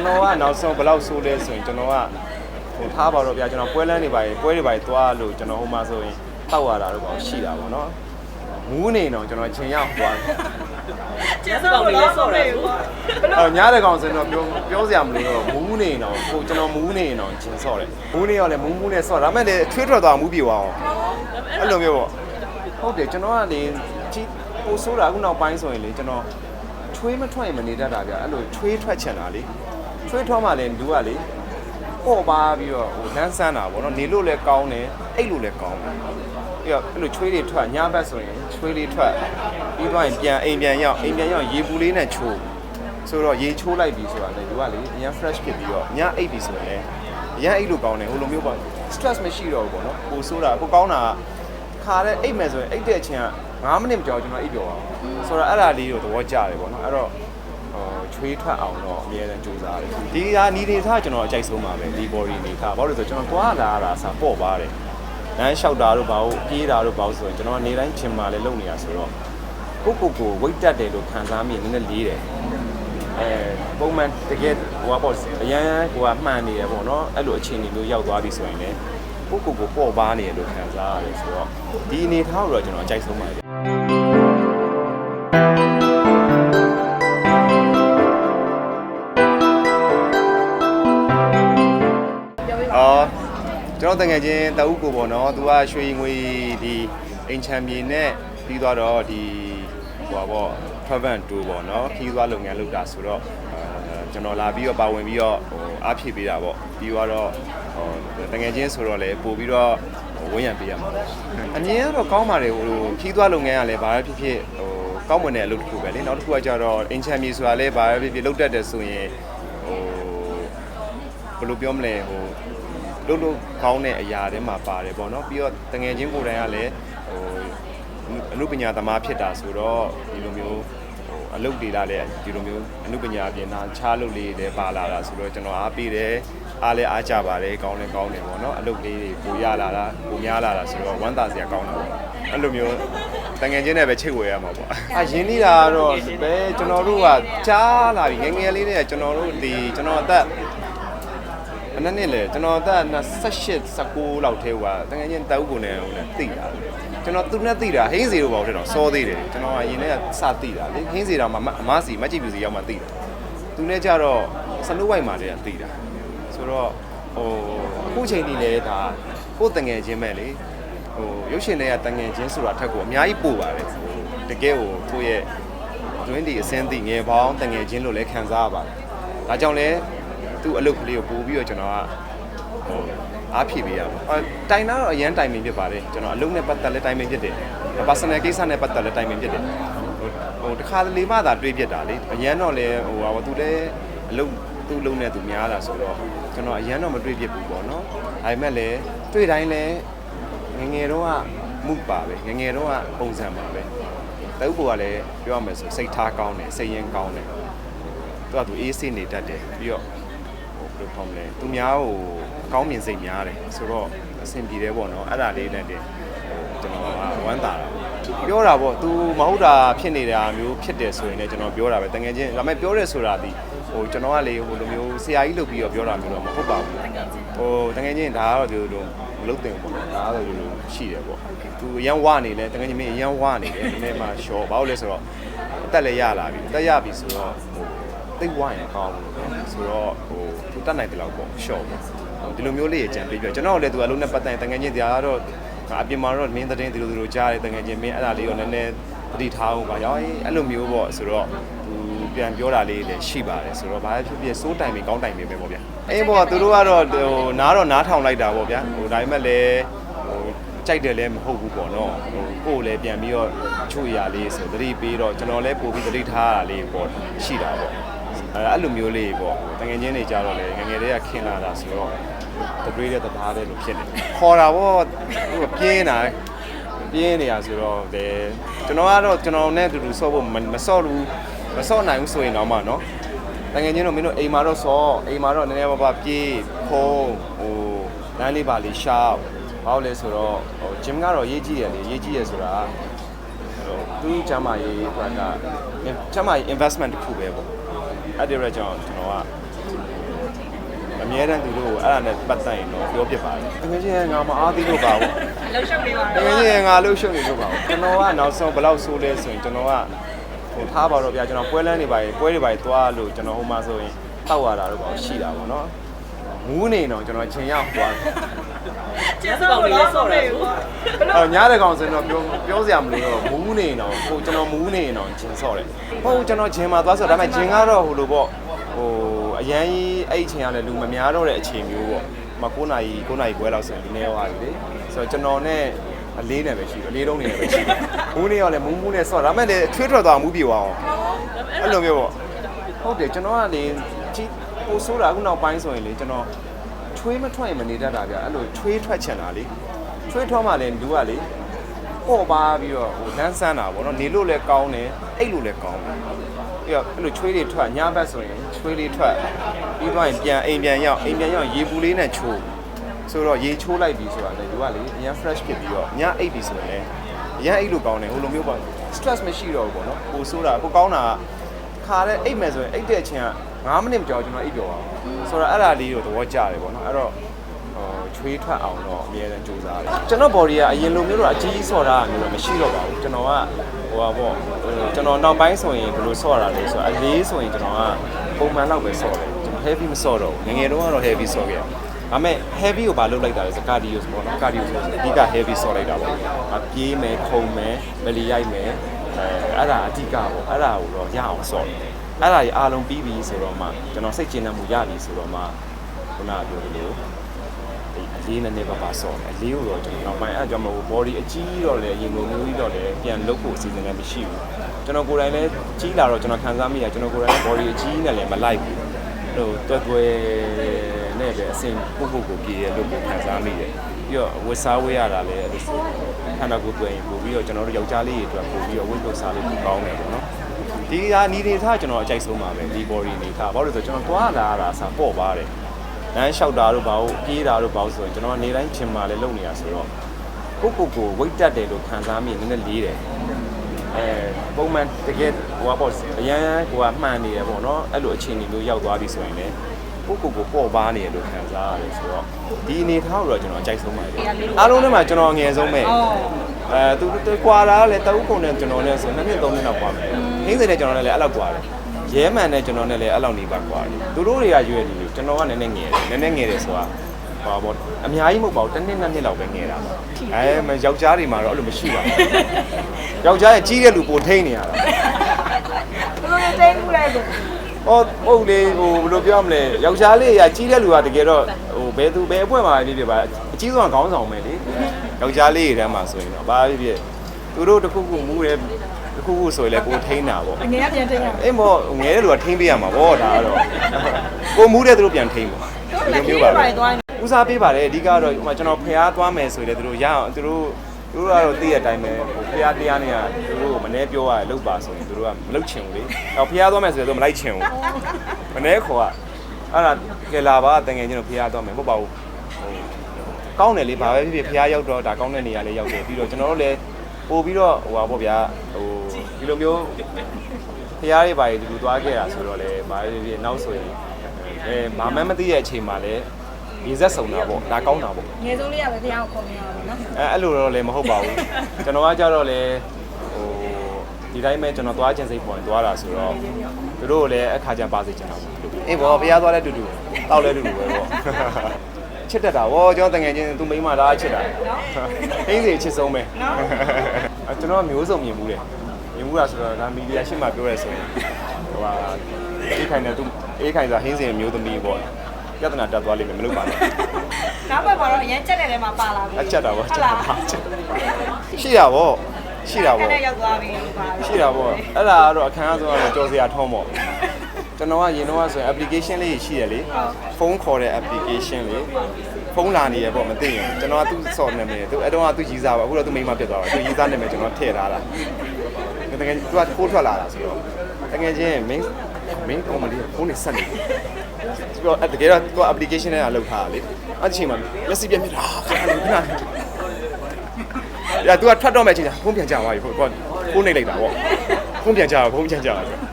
ကျွန်တော်ကနောက်ဆုံးဘယ်လောက်ဆိုးလဲဆိုရင်ကျွန်တော်ကဟိုထားပါတော့ဗျာကျွန်တော်ပွဲလန်းနေပါရင်ပွဲတွေပါရင်သွားလို့ကျွန်တော်ဟိုမှာဆိုရင်တောက်ရတာတော့ပေါ့ရှိတာပေါ့နော်မူးနေတော့ကျွန်တော်ချင်းရောက်သွားတယ်ကျေးဇူးတော်လေးဆော့တယ်ဘူးအော်ညားတဲ့ကောင်ဆိုရင်တော့ပြောပြောစရာမလိုတော့မူးနေတော့ဟိုကျွန်တော်မူးနေတော့ချင်းဆော့တယ်မူးနေရောလဲမူးမူးနဲ့ဆော့ဒါမဲ့လေချွေးထွက်သွားမူးပြေသွားအောင်အဲ့လိုမျိုးပေါ့ဟုတ်တယ်ကျွန်တော်ကလေကြီးပိုဆိုးတာအခုနောက်ပိုင်းဆိုရင်လေကျွန်တော်ချွေးမထွက်ရင်မနေတတ်တာဗျအဲ့လိုချွေးထွက်ချင်တာလေ ချွေးထွက်မှလည်းလူကလေပေါ့ပါပြီးတော့ဟိုလန်းဆန်းတာပေါ့နော်နေလို့လည်းကောင်းတယ်အိတ်လို့လည်းကောင်းတယ်ပြီးတော့အဲ့လိုချွေးတွေထွက်ညဘက်ဆိုရင်ချွေးတွေထွက်ပြီးသွားရင်ပြန်အိမ်ပြန်ရောက်အိမ်ပြန်ရောက်ရေပူလေးနဲ့ချိုးဆိုတော့ရေချိုးလိုက်ပြီဆိုတာလေသူကလေအရင် fresh ဖြစ်ပြီးတော့ညအိတ်ပြီဆိုရင်လည်းအရင်အိတ်လို့ကောင်းတယ်ဟိုလိုမျိုးပေါ့ stress မရှိတော့ဘူးပေါ့နော်ပိုဆိုးတာကိုကောင်းတာခါတဲ့အိတ်မယ်ဆိုရင်အိတ်တဲ့အချိန်က9မိနစ်မကြောက်ကျွန်တော်အိတ်ပြောပါဘူးဆိုတော့အဲ့ဒါလေးကိုသဘောကျတယ်ပေါ့နော်အဲ့တော့ ဟိုချွေးထွက်အောင်တော့အများအားကြိုးစားတယ်ဒီဟာနီနေထားကျွန်တော်အကြိုက်ဆုံးပါပဲဒီ body နေထားဘာလို့လဲဆိုတော့ကျွန်တော်သွားလာတာအစားပေါ့ပါတယ်လမ်းလျှောက်တာတို့ဘာလို့ပြေးတာတို့ဘာလို့ဆိုရင်ကျွန်တော်ကနေတိုင်းချင်မှလည်းလုပ်နေတာဆိုတော့ကိုကိုကို weight တက်တယ်လို့ခံစားမိရင်နည်းနည်းလေးတယ်အဲပုံမှန်တကယ်ဟိုကပေါ့အရန်ကိုကမှန်နေရပေါ့နော်အဲ့လိုအခြေအနေမျိုးရောက်သွားပြီဆိုရင်လည်းကိုကိုကိုပေါ့ပါနေရလို့ခံစားရတယ်ဆိုတော့ဒီအနေထားကိုတော့ကျွန်တော်အကြိုက်ဆုံးပါတယ် ကျွန်တော်တငယ်ချင်းတအုပ်ကိုပေါ့နော်သူကရွှေငွေဒီအိမ်ချမ်းမြေနဲ့ပြီးသွားတော့ဒီဟိုပါပေါ့ travel tour ပေါ့နော်ခီးသွားလုပ်ငန်းလုပ်တာဆိုတော့အဲကျွန်တော်လာပြီးတော့ပါဝင်ပြီးတော့ဟိုအားဖြည့်ပေးတာပေါ့ပြီးတော့ဟိုတငယ်ချင်းဆိုတော့လည်းပို့ပြီးတော့ဝန်းရံပေးရမှာပေါ့အမြင်ကတော့ကောင်းပါတယ်ဟိုခီးသွားလုပ်ငန်းကလည်းဘာပဲဖြစ်ဖြစ်ဟိုကောင်းမွန်တဲ့အလုပ်တစ်ခုပဲလေနောက်တစ်ခုကကြတော့အင်ချမ်းမြေဆိုတာလည်းဘာပဲဖြစ်ဖြစ်လုပ်တတ်တယ်ဆိုရင်ဟိုဘယ်လိုပြောမလဲဟို လုံးလုံးကောင်းတဲ့အရာတွေမှာပါတယ်ပေါ့နော်ပြီးတော့တငယ်ချင်းကိုယ်တိုင်ကလည်းဟိုအနုပညာသမားဖြစ်တာဆိုတော့ဒီလိုမျိုးဟိုအလုပ်တွေလာလည်းဒီလိုမျိုးအနုပညာပြင်တာခြားလုပ်လေးတွေပါလာတာဆိုတော့ကျွန်တော်အားပေးတယ်အားလည်းအားကြပါတယ်ကောင်းလည်းကောင်းတယ်ပေါ့နော်အလုပ်လေးတွေပိုရလာတာပိုများလာတာဆိုတော့ဝမ်းသာစရာကောင်းတာပေါ့အဲ့လိုမျိုးတငယ်ချင်းနဲ့ပဲချိတ်ဝဲရမှာပေါ့အရင်းနှီးတာကတော့ပဲကျွန်တော်တို့ကကြားလာပြီငယ်ငယ်လေးတွေကကျွန်တော်တို့ဒီကျွန်တော်အသက် ဘယ်နှစ်နှစ်လဲကျွန်တော်အသက်28 19လောက်ထဲဟိုကတကယ်ချင်းတောက်ကုန်နေဟိုနဲ့သိတာကျွန်တော်သူနဲ့သိတာဟင်းစီတို့ပေါ့တဲ့တော့စောသေးတယ်ကျွန်တော်ကရင်ထဲကစသိတာလေဟင်းစီတော့မှအမစီမကြည့်ပြူစီရောက်မှသိတာသူနဲ့ကြတော့စနိုးဝိုက်မှာတည်းကသိတာဆိုတော့ဟိုအခုချိန်ဒီလေဒါကိုယ်တငယ်ချင်းပဲလေဟိုရုပ်ရှင်တွေကတငယ်ချင်းဆိုတာထက်ကိုအများကြီးပို့ပါတယ်ဟိုတကယ်ကိုကိုယ့်ရဲ့တွင်းဒီအစင်းသိငယ်ပေါင်းတငယ်ချင်းလို့လည်းခံစားရပါတယ်ဒါကြောင့်လဲ သူ့အလုပ်ကလေးကိုပို့ပြီးတော့ကျွန်တော်ကဟိုအားဖြည့်ပေးရမှာအော်တိုင်တာတော့အရန်တိုင်ပင်ဖြစ်ပါတယ်ကျွန်တော်အလုပ်နဲ့ပတ်သက်လဲတိုင်ပင်ဖြစ်တယ် personal ကိစ္စနဲ့ပတ်သက်လဲတိုင်ပင်ဖြစ်တယ်ဟိုဟိုတခါတလေမှသာတွေးပြစ်တာလေအရန်တော့လဲဟိုဟာသူလည်းအလုပ်သူ့အလုပ်နဲ့သူများတာဆိုတော့ကျွန်တော်အရန်တော့မတွေးပြစ်ဘူးပေါ့နော်ဒါပေမဲ့လည်းတွေးတိုင်းလဲငယ်ငယ်တော့ကမှုပါပဲငယ်ငယ်တော့ကပုံစံပါပဲတုပ်ပေါ်ကလည်းပြောရမယ်ဆိုစိတ်ထားကောင်းတယ်စိတ်ရင်းကောင်းတယ်သူကသူအေးဆေးနေတတ်တယ်ပြီးတော့ဟိုဘယ် လိုခေါ်မလဲသူများဟိုအကောင်းမြင်စိတ်များတယ်ဆိုတော့အဆင်ပြေတယ်ပေါ့နော်အဲ့ဒါလေးနဲ့တည်းဟိုကျွန်တော်ကဝမ်းသာတာပြောတာပေါ့ तू မဟုတ်တာဖြစ်နေတာမျိုးဖြစ်တယ်ဆိုရင်လည်းကျွန်တော်ပြောတာပဲတကယ်ချင်းဒါပေမဲ့ပြောရဲဆိုတာဒီဟိုကျွန်တော်ကလေဟိုလိုမျိုးဆရာကြီးလုပ်ပြီးတော့ပြောတာမျိုးတော့မဟုတ်ပါဘူးဟိုတကယ်ချင်းဒါကတော့ဒီလိုမလုပ်တင်ဘူးပေါ့ဒါကတော့ဒီလိုရှိတယ်ပေါ့ तू အရန်ဝနေလဲတကယ်ချင်းမင်းအရန်ဝနေတယ်ဒီနေ့မှရှော့ဘာလို့လဲဆိုတော့အသက်လည်းရလာပြီအသက်ရပြီဆိုတော့ဟို သိပ်ဝိုင်းကောင်းလို့ပေါ့ဆိုတော့ဟိုသူတတ်နိုင်တယ်လို့ပေါ့ရှော့ပေါ့ဟိုဒီလိုမျိုးလေးကြံပေးပြကျွန်တော်လည်းသူအလုံးနဲ့ပတ်သက်တငယ်ချင်းတရားတော့အပြင်မှာတော့မင်းသတင်းဒီလိုဒီလိုကြားတယ်တငယ်ချင်းမင်းအဲ့ဒါလေးရောနည်းနည်းသတိထားအောင်ပါရောင်းအဲ့လိုမျိုးပေါ့ဆိုတော့သူပြန်ပြောတာလေးလည်းရှိပါတယ်ဆိုတော့ဘာဖြစ်ဖြစ်စိုးတိုင်ပြီကောင်းတိုင်ပြီပဲပေါ့ဗျာအေးပေါ့သူတို့ကတော့ဟိုနားတော့နားထောင်လိုက်တာပေါ့ဗျာဟိုဒါပေမဲ့လည်းဟိုကြိုက်တယ်လည်းမဟုတ်ဘူးပေါ့နော်ဟိုကိုယ်လည်းပြန်ပြီးတော့ချို့ရလေးဆိုသတိပေးတော့ကျွန်တော်လည်းပို့ပြီးသတိထားတာလေးပေါ့ရှိတာပေါ့ အဲအဲ့လိုမျိုးလေးပေါ့တငယ်ချင်းတွေကြတော့လေငယ်ငယ်လေးကခင်လာတာဆိုတော့တပည့်တဲ့တသားတဲ့လို့ဖြစ်နေခေါ်တာပေါ့ဟိုပြင်းတာပြင်းနေတာဆိုတော့လေကျွန်တော်ကတော့ကျွန်တော်နဲ့အတူတူဆော့ဖို့မမဆော့ဘူးမဆော့နိုင်ဘူးဆိုရင်တော့မှနော်တငယ်ချင်းတို့မင်းတို့အိမ်မှာတော့ဆော့အိမ်မှာတော့နည်းနည်းပါးပါးပြေးဖုံးဟိုလမ်းလေးပါလေးရှောက်ဘာလို့လဲဆိုတော့ဟိုဂျင်ကတော့ရေးကြည့်တယ်လေရေးကြည့်ရဆိုတာဟိုသူ့ကျမ်းမာရေးအတွက်ကကျမ်းမာရေး investment တစ်ခုပဲပေါ့ အဲ့ဒီရက်ကြောင့်ကျွန်တော်ကများတမ်းသူတို့ကိုအဲ့ဒါနဲ့ပတ်သက်ရင်တော့ပြောပြပါတယ်တကယ်ချင်းငါမအားသေးလို့ပါဘူးလှုပ်ရှုပ်နေပါတတော့ကယ်ချင်းငါလှုပ်ရှုပ်နေလို့ပါဘူးကျွန်တော်ကနောက်ဆုံးဘယ်လောက်ဆိုးလဲဆိုရင်ကျွန်တော်ကဟိုထားပါတော့ဗျာကျွန်တော်ပွဲလန်းနေပါရင်ပွဲတွေပါရင်သွားလို့ကျွန်တော်ဟိုမှာဆိုရင်တောက်ရတာတော့ပေါ့ရှိတာပေါ့နော်မူးနေတော့ကျွန်တော်ချင်းရောက်သွားတယ် ကျေဆုံးလို့လည်းဆော့တယ်ကွာအော်ညားတဲ့ကောင်ဆိုရင်တော့ပြောပြောစရာမလိုတော့မူးနေတော့ဟိုကျွန်တော်မူးနေတော့ဂျင်ဆော့တယ်ဟုတ်ကျွန်တော်ဂျင်မှာသွားဆော့ဒါပေမဲ့ဂျင်ကတော့ဟိုလိုပေါ့ဟိုအရန်ကြီးအဲ့အချိန်ကလည်းလူမများတော့တဲ့အချိန်မျိုးပေါ့မ9နာရီ9နာရီခွဲလောက်ဆိုရင်ဒီနေ့ရောရတယ်လေဆိုတော့ကျွန်တော်နဲ့အလေးနဲ့ပဲရှိတယ်အလေးတုံးနေနဲ့ပဲရှိတယ်မူးနေရောလည်းမူးမူးနဲ့ဆော့ဒါပေမဲ့လည်းထွေးထွက်သွားမူးပြေသွားအောင်အဲ့လိုမျိုးပေါ့ဟုတ်တယ်ကျွန်တော်ကလေကြီးပိုဆိုးတာအခုနောက်ပိုင်းဆိုရင်လေကျွန်တော် ချွေးမထွက်ရင်မနေတတ်တာဗျအဲ့လိုချွေးထွက်ချင်တာလေချွေးထောမှလည်းလူကလေပေါ့ပါပြီးတော့ဟိုလန်းဆန်းတာပေါ့နော်နေလို့လည်းကောင်းတယ်အိတ်လို့လည်းကောင်းတယ်ပြီးတော့အဲ့လိုချွေးတွေထွက်ညဘက်ဆိုရင်ချွေးလေးထွက်ပြီးတော့ရင်ပြန်အိမ်ပြန်ရောက်အိမ်ပြန်ရောက်ရေပူလေးနဲ့ချိုးဆိုတော့ရေချိုးလိုက်ပြီဆိုတာလေလူကလေအရင် fresh ဖြစ်ပြီးတော့ညအိတ်ပြီဆိုရင်လည်းအရင်အိတ်လို့ကောင်းတယ်ဟိုလိုမျိုးပေါ့ stress မရှိတော့ဘူးပေါ့နော်ပိုဆိုးတာကိုကောင်းတာကခါတဲ့အိတ်မယ်ဆိုရင်အိတ်တဲ့အချိန်က 9မိနစ်မကြောက်ကျွန်တော်အိတ်ပြောပါဘူးဆိုတော့အဲ့ဒါလေးကိုသဘောကျတယ်ပေါ့နော်အဲ့တော့ဟိုချွေးထွက်အောင်တော့အများအားကြိုးစားတယ်ကျွန်တော် body ကအရင်လိုမျိုးတော့အကြီးကြီးဆော့တာမျိုးတော့မရှိတော့ပါဘူးကျွန်တော်ကဟိုပါပေါ့ဟိုကျွန်တော်နောက်ပိုင်းဆိုရင်ဘယ်လိုဆော့တာလဲဆိုတော့အလေးဆိုရင်ကျွန်တော်ကပုံမှန်လောက်ပဲဆော့တယ်ကျွန်တော် heavy မဆော့တော့ဘူးငယ်ငယ်တုန်းကတော့ heavy ဆော့ခဲ့တယ်ဒါပေမဲ့ heavy ကိုဘာလုပ်လိုက်တာလဲဆိုကာဒီယိုပေါ့နော်ကာဒီယိုဆိုအဓိက heavy ဆော့လိုက်တာပေါ့အပြေးမယ်ခုံမယ်မလီရိုက်မယ်အဲအဲ့ဒါအဓိကပေါ့အဲ့ဒါကိုတော့ရအောင်ဆော့တယ် အဲ့ဒါကြီးအားလုံးပြီးပြီဆိုတော့မှကျွန်တော်စိတ်ကျဉ်နှံမှုရပြီဆိုတော့မှခုနကပြောသလိုအလေးနဲ့နေပါပါဆော့တယ်အလေးကိုတော့ကျွန်တော်နောက်ပိုင်းအဲ့ကြောင့်မဟုတ် body အကြီးတော့လေရင်ကုန်မျိုးကြီးတော့လေပြန်လုတ်ဖို့အစီအစဉ်လည်းမရှိဘူးကျွန်တော်ကိုယ်တိုင်လည်းကြီးလာတော့ကျွန်တော်ခံစားမိရကျွန်တော်ကိုယ်တိုင် body အကြီးနဲ့လည်းမလိုက်ဘူးဟိုတွက်တွဲနဲ့ပဲအစင်ပုတ်ပုတ်ကိုပြေရလို့ကိုခံစားမိတယ်ပြီးတော့ဝတ်စားဝတ်ရတာလည်းအဲ့လိုခန္ဓာကိုယ်တွဲရင်ပို့ပြီးတော့ကျွန်တော်တို့ယောက်ျားလေးတွေအတွက်ပို့ပြီးတော့ဝတ်လို့စားလို့ကောင်းတယ်ပေါ့နော် ဒီဟာနီနေထားကျွန်တော်အကြိုက်ဆုံးပါပဲဒီ body နေထားဘာလို့လဲဆိုတော့ကျွန်တော်သွားလာတာအစားပေါ့ပါတယ်လမ်းလျှောက်တာတို့ဘာလို့ပြေးတာတို့ဘာလို့ဆိုရင်ကျွန်တော်ကနေတိုင်းချင်မာလဲလုပ်နေတာဆိုတော့ကိုကိုကိုဝိတ်တက်တယ်လို့ခံစားမိရင်နည်းနည်းလေးတယ်အဲပုံမှန်တကယ်ဟိုကပေါ့အရန်ဟိုကမှန်နေတယ်ပေါ့နော်အဲ့လိုအခြေအနေမျိုးရောက်သွားပြီဆိုရင်လည်းကိုကိုကိုပေါ့ပါနေတယ်လို့ခံစားရတယ်ဆိုတော့ဒီအနေထားကိုတော့ကျွန်တော်အကြိုက်ဆုံးပါတယ်အားလုံးထဲမှာကျွန်တော်အငယ်ဆုံးပဲအော်အဲသူသူကွာလာလဲတအုပ်ကုန်နဲ့ကျွန်တော်နဲ့ဆိုနှစ်နှစ်သုံးနှစ်လောက်ကွာမယ်။ ဟင်းစိန်နဲ့ကျွန်တော်နဲ့လည်းအဲ့လောက်ကွာတယ်။ရဲမှန်နဲ့ကျွန်တော်နဲ့လည်းအဲ့လောက်နေပါကွာတယ်။သူတို့တွေကရွယ်နေလို့ကျွန်တော်ကနည်းနည်းငယ်တယ်။နည်းနည်းငယ်တယ်ဆိုတာဟာပေါ့အများကြီးမဟုတ်ပါဘူးတစ်နှစ်နှစ်နှစ်လောက်ပဲငယ်တာပါ။အဲမယောက်ျားတွေမှာတော့အဲ့လိုမရှိပါဘူး။ယောက်ျားရဲ့ကြီးတဲ့လူပိုထိန်နေရတာဘယ်လိုသိဘူးလဲလို့။ဟောပုတ်လေးဟိုဘယ်လိုပြောမလဲယောက်ျားလေးကကြီးတဲ့လူကတကယ်တော့ဟိုဘယ်သူဘယ်အပွင့်မှာဖြစ်ဖြစ်ပါအကြီးဆုံးကခေါင်းဆောင်ပဲလေ။ယောက်ျားလေးတွေထဲမှာဆိုရင်တော့ဘာဖြစ်ဖြစ်သူတို့တစ်ခုခုမူးတယ် တစ်ခုခုဆိုရင်လည်းကိုထိန်တာပေါ့အငယ်ကပြန်တင်ရမယ်အေးမောငယ်တဲ့လူကထိမ့်ပေးရမှာဗောဒါကတော့ကိုမူးတဲ့သူတို့ပြန်ထိမ့်ပါတို့လည်းခီးရိုက်သွားနေဦးစားပေးပါတယ်အဓိကတော့ဟိုမှာကျွန်တော်ဖျားသွားမယ်ဆိုရင်လည်းသူတို့ရအောင်သူတို့သူတို့ကတော့သိတဲ့အတိုင်းပဲဟိုဖျားတရားနဲ့ကသူတို့ကိုမနှဲပြောရတယ်လောက်ပါဆိုရင်သူတို့ကမလောက်ချင်ဘူးလေအော်ဖျားသွားမယ်ဆိုရင်သူမလိုက်ချင်ဘူးမနှဲခေါ်ကအဲ့ဒါကဲလာပါတကယ်ချင်းတို့ဖျားသွားမယ်မဟုတ်ပါဘူးဟိုကောင်းတယ်လေဘာပဲဖြစ်ဖြစ်ဖျားရောက်တော့ဒါကောင်းတဲ့နေရာလေးရောက်တယ်ပြီးတော့ကျွန်တော်တို့လည်းပို့ပြီးတော့ဟိုပါပေါ့ဗျာဟို ဒီလိုမျိုးဖရားတွေပါရီဒီလိုသွားခဲ့တာဆိုတော့လေဘာဖြစ်ဖြစ်နောက်ဆိုရင်အဲဘာမှမသိတဲ့အချိန်မှာလည်းရေဆက်စုံတာပေါ့ဒါကောင်းတာပေါ့ငယ်ဆုံးလေးကပဲတရားကိုခေါ်နေရပါတော့နော်အဲအဲ့လိုတော့လည်းမဟုတ်ပါဘူးကျွန်တော်ကကြတော့လေဟိုဒီတိုင်းပဲကျွန်တော်သွားခြင်းစိတ်ပေါ်ရင်သွားတာဆိုတော့သူတို့လည်းအခါကျပါစေချင်တာပေါ့အေးဘောဖရားသွားတဲ့တူတူတောက်လဲတူတူပဲပေါ့ချစ်တတ်တာဗောကျွန်တော်တငယ်ချင်းသူမိန်းမလားချစ်တာအင်းစီချစ်ဆုံးပဲအဲကျွန်တော်မျိုးစုံမြင်မှုတယ် မြင်မှုတာဆိုတော့ဒါမီဒီယာရှင်းမှာပြောရဲဆိုရင်ဟိုဟာအေးခိုင်တဲ့သူအေးခိုင်ဆိုတာဟင်းစင်မျိုးသမီးပေါ့ပြဿနာတက်သွားလိမ့်မယ်မလုပ်ပါနဲ့နောက်ဘက်မှာတော့အရင်ချက်တဲ့ထဲမှာပါလာပြီအချက်တာဗောဟုတ်လားရှိတာဗောရှိတာဗောနဲ့ရောက်သွားပြီပါရှိတာပေါ့အဲ့ဒါကတော့အခန်းအဆုံးကတော့ကြော်စရာထုံးပေါ့ကျွန်တော်ကရင်တော့ဆိုရင် application လေးရှိရလေဖုန်းခေါ်တဲ့ application လေးဖုန်းလာနေရပေါ့မသိရင်ကျွန်တော်ကသူ့ဆော့နာမည်သူအဲ့တော့ကသူ့ရေးစားပါအခုတော့သူမိမပြတ်သွားပါသူရေးစားနာမည်ကျွန်တော်ထည့်ထားတာ တကယ်သူကခိုးထွက်လာတာဆိုတော့တကယ်ချင်း main main ကောမဒီဖုန်းနဲ့ဆက်နေသူကတကယ်တော့သူက application နဲ့လောက်ထားတာလေအဲ့ဒီချိန်မှာ message ပြတ်မြတာခဏလေးခဏလေး။ဒါ तू ကထွက်တော့မဲ့အချိန်ကျဖုန်းပြန်ကြသွားပြီဖုန်းကဖုန်းနေလိုက်တာပေါ့။ဖုန်းပြန်ကြတာဖုန်းပြန်ကြတာဆို